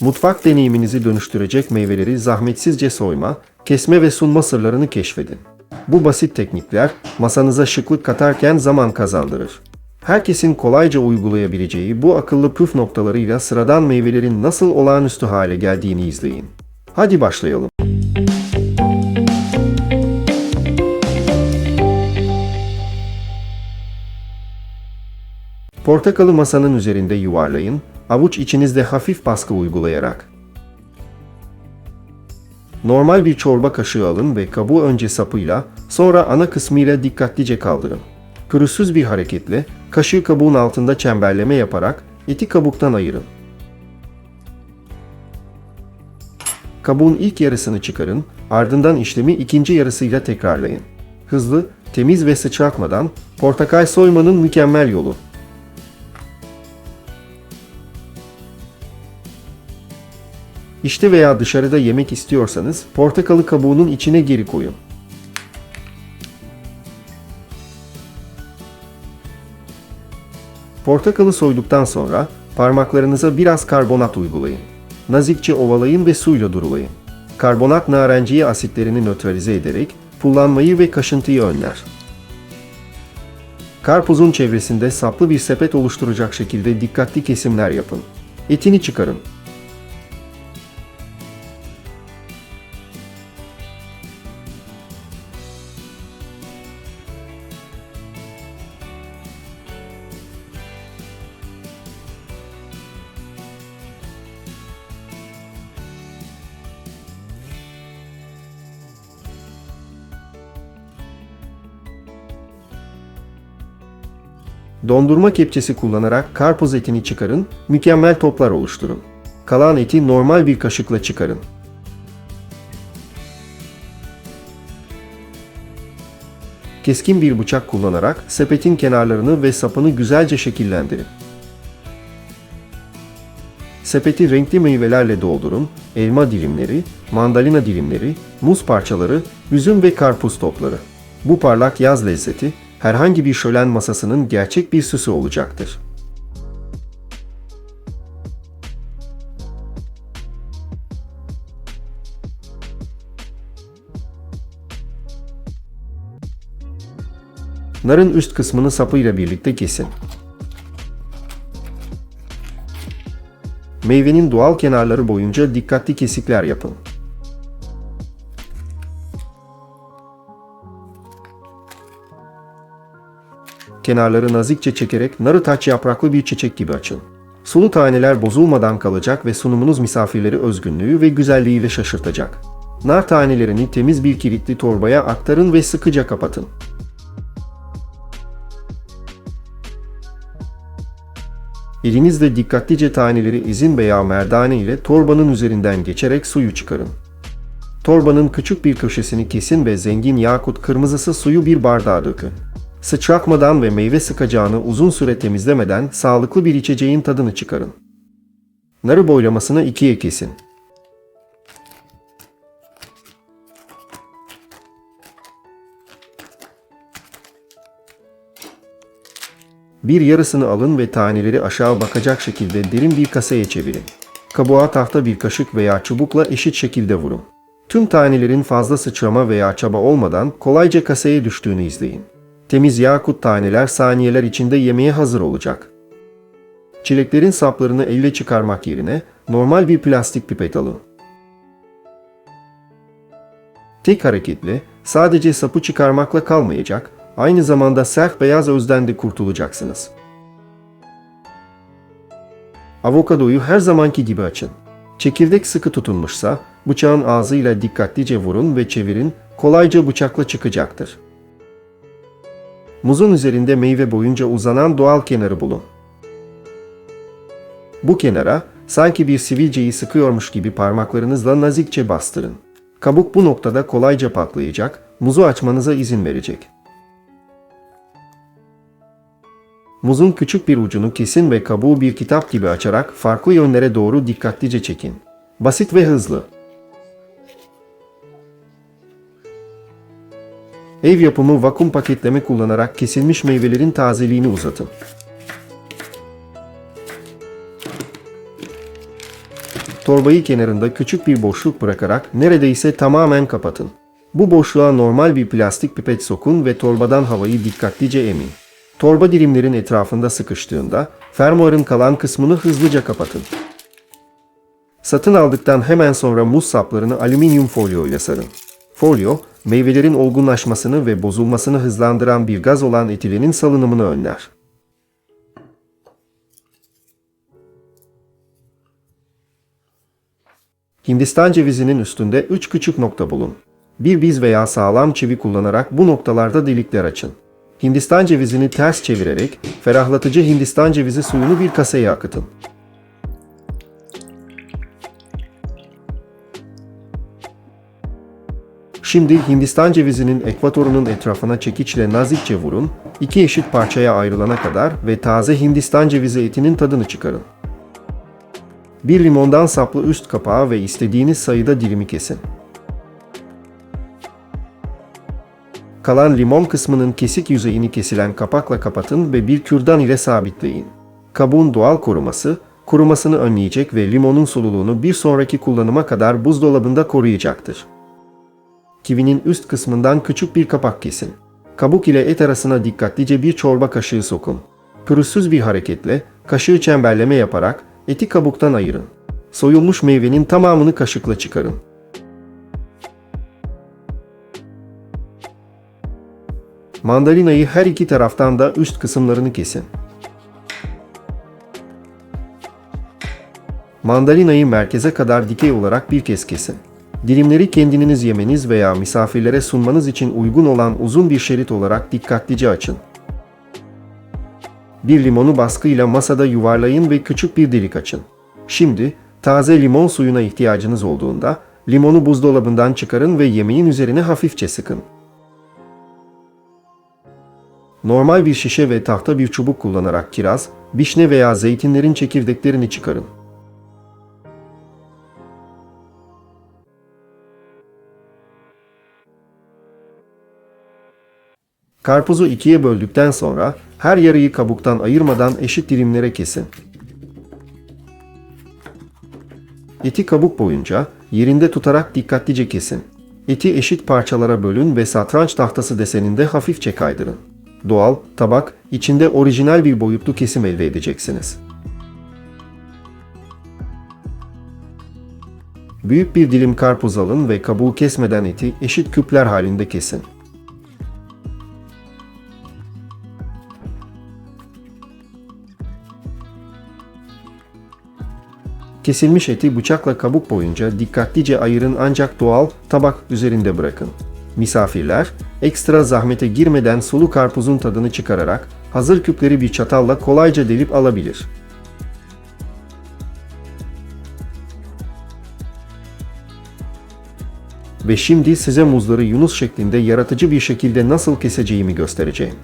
Mutfak deneyiminizi dönüştürecek meyveleri zahmetsizce soyma, kesme ve sunma sırlarını keşfedin. Bu basit teknikler masanıza şıklık katarken zaman kazandırır. Herkesin kolayca uygulayabileceği bu akıllı püf noktalarıyla sıradan meyvelerin nasıl olağanüstü hale geldiğini izleyin. Hadi başlayalım. Portakalı masanın üzerinde yuvarlayın, avuç içinizde hafif baskı uygulayarak. Normal bir çorba kaşığı alın ve kabuğu önce sapıyla, sonra ana kısmıyla dikkatlice kaldırın. Pürüzsüz bir hareketle kaşığı kabuğun altında çemberleme yaparak eti kabuktan ayırın. Kabuğun ilk yarısını çıkarın, ardından işlemi ikinci yarısıyla tekrarlayın. Hızlı, temiz ve sıçratmadan portakal soymanın mükemmel yolu. İşte veya dışarıda yemek istiyorsanız portakalı kabuğunun içine geri koyun. Portakalı soyduktan sonra parmaklarınıza biraz karbonat uygulayın. Nazikçe ovalayın ve suyla durulayın. Karbonat narenciye asitlerini nötralize ederek pullanmayı ve kaşıntıyı önler. Karpuzun çevresinde saplı bir sepet oluşturacak şekilde dikkatli kesimler yapın. Etini çıkarın. Dondurma kepçesi kullanarak karpuz etini çıkarın, mükemmel toplar oluşturun. Kalan eti normal bir kaşıkla çıkarın. Keskin bir bıçak kullanarak sepetin kenarlarını ve sapını güzelce şekillendirin. Sepeti renkli meyvelerle doldurun, elma dilimleri, mandalina dilimleri, muz parçaları, üzüm ve karpuz topları. Bu parlak yaz lezzeti herhangi bir şölen masasının gerçek bir süsü olacaktır. Narın üst kısmını sapıyla birlikte kesin. Meyvenin doğal kenarları boyunca dikkatli kesikler yapın. Kenarları nazikçe çekerek narı taç yapraklı bir çiçek gibi açın. Sulu taneler bozulmadan kalacak ve sunumunuz misafirleri özgünlüğü ve güzelliğiyle şaşırtacak. Nar tanelerini temiz bir kilitli torbaya aktarın ve sıkıca kapatın. Elinizle dikkatlice taneleri izin veya merdane ile torbanın üzerinden geçerek suyu çıkarın. Torbanın küçük bir köşesini kesin ve zengin yakut kırmızısı suyu bir bardağa dökün. Sıçratmadan ve meyve sıkacağını uzun süre temizlemeden sağlıklı bir içeceğin tadını çıkarın. Narı boylamasına ikiye kesin. Bir yarısını alın ve taneleri aşağı bakacak şekilde derin bir kasaya çevirin. Kabuğa tahta bir kaşık veya çubukla eşit şekilde vurun. Tüm tanelerin fazla sıçrama veya çaba olmadan kolayca kasaya düştüğünü izleyin. Temiz yakut taneler saniyeler içinde yemeğe hazır olacak. Çileklerin saplarını elle çıkarmak yerine normal bir plastik pipet alın. Tek hareketle sadece sapı çıkarmakla kalmayacak, aynı zamanda sert beyaz özden de kurtulacaksınız. Avokadoyu her zamanki gibi açın. Çekirdek sıkı tutunmuşsa bıçağın ağzıyla dikkatlice vurun ve çevirin, kolayca bıçakla çıkacaktır. Muzun üzerinde meyve boyunca uzanan doğal kenarı bulun. Bu kenara sanki bir sivilceyi sıkıyormuş gibi parmaklarınızla nazikçe bastırın. Kabuk bu noktada kolayca patlayacak, muzu açmanıza izin verecek. Muzun küçük bir ucunu kesin ve kabuğu bir kitap gibi açarak farklı yönlere doğru dikkatlice çekin. Basit ve hızlı. Ev yapımı vakum paketleme kullanarak kesilmiş meyvelerin tazeliğini uzatın. Torbayı kenarında küçük bir boşluk bırakarak neredeyse tamamen kapatın. Bu boşluğa normal bir plastik pipet sokun ve torbadan havayı dikkatlice emin. Torba dilimlerin etrafında sıkıştığında fermuarın kalan kısmını hızlıca kapatın. Satın aldıktan hemen sonra muz saplarını alüminyum folyo ile sarın. Folyo, meyvelerin olgunlaşmasını ve bozulmasını hızlandıran bir gaz olan etilenin salınımını önler. Hindistan cevizinin üstünde 3 küçük nokta bulun. Bir biz veya sağlam çivi kullanarak bu noktalarda delikler açın. Hindistan cevizini ters çevirerek ferahlatıcı Hindistan cevizi suyunu bir kasaya akıtın. Şimdi Hindistan cevizinin ekvatorunun etrafına çekiçle nazikçe vurun, iki eşit parçaya ayrılana kadar ve taze Hindistan cevizi etinin tadını çıkarın. Bir limondan saplı üst kapağı ve istediğiniz sayıda dilimi kesin. Kalan limon kısmının kesik yüzeyini kesilen kapakla kapatın ve bir kürdan ile sabitleyin. Kabuğun doğal koruması, kurumasını önleyecek ve limonun sululuğunu bir sonraki kullanıma kadar buzdolabında koruyacaktır. Kivinin üst kısmından küçük bir kapak kesin. Kabuk ile et arasına dikkatlice bir çorba kaşığı sokun. Pürüzsüz bir hareketle kaşığı çemberleme yaparak eti kabuktan ayırın. Soyulmuş meyvenin tamamını kaşıkla çıkarın. Mandalinayı her iki taraftan da üst kısımlarını kesin. Mandalinayı merkeze kadar dikey olarak bir kez kesin. Dilimleri kendiniz yemeniz veya misafirlere sunmanız için uygun olan uzun bir şerit olarak dikkatlice açın. Bir limonu baskıyla masada yuvarlayın ve küçük bir delik açın. Şimdi taze limon suyuna ihtiyacınız olduğunda limonu buzdolabından çıkarın ve yemeğin üzerine hafifçe sıkın. Normal bir şişe ve tahta bir çubuk kullanarak kiraz, vişne veya zeytinlerin çekirdeklerini çıkarın. Karpuzu ikiye böldükten sonra her yarıyı kabuktan ayırmadan eşit dilimlere kesin. Eti kabuk boyunca yerinde tutarak dikkatlice kesin. Eti eşit parçalara bölün ve satranç tahtası deseninde hafifçe kaydırın. Doğal, tabak, içinde orijinal bir boyutlu kesim elde edeceksiniz. Büyük bir dilim karpuz alın ve kabuğu kesmeden eti eşit küpler halinde kesin. Kesilmiş eti bıçakla kabuk boyunca dikkatlice ayırın ancak doğal tabak üzerinde bırakın. Misafirler ekstra zahmete girmeden sulu karpuzun tadını çıkararak hazır küpleri bir çatalla kolayca delip alabilir. Ve şimdi size muzları yunus şeklinde yaratıcı bir şekilde nasıl keseceğimi göstereceğim.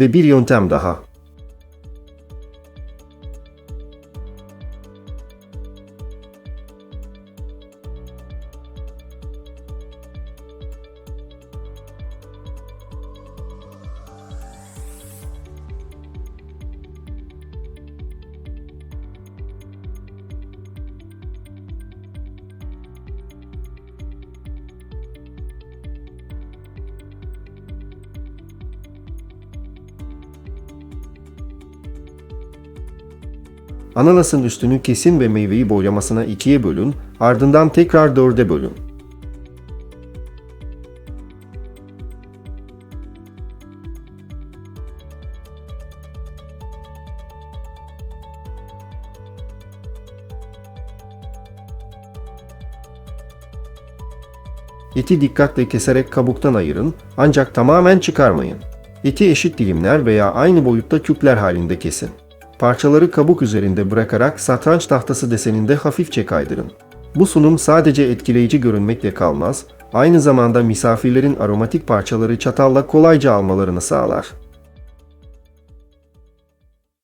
Ve bir yöntem daha. Ananasın üstünü kesin ve meyveyi boyamasına ikiye bölün, ardından tekrar dörde bölün. Eti dikkatle keserek kabuktan ayırın ancak tamamen çıkarmayın. Eti eşit dilimler veya aynı boyutta küpler halinde kesin. Parçaları kabuk üzerinde bırakarak satranç tahtası deseninde hafifçe kaydırın. Bu sunum sadece etkileyici görünmekle kalmaz, aynı zamanda misafirlerin aromatik parçaları çatalla kolayca almalarını sağlar.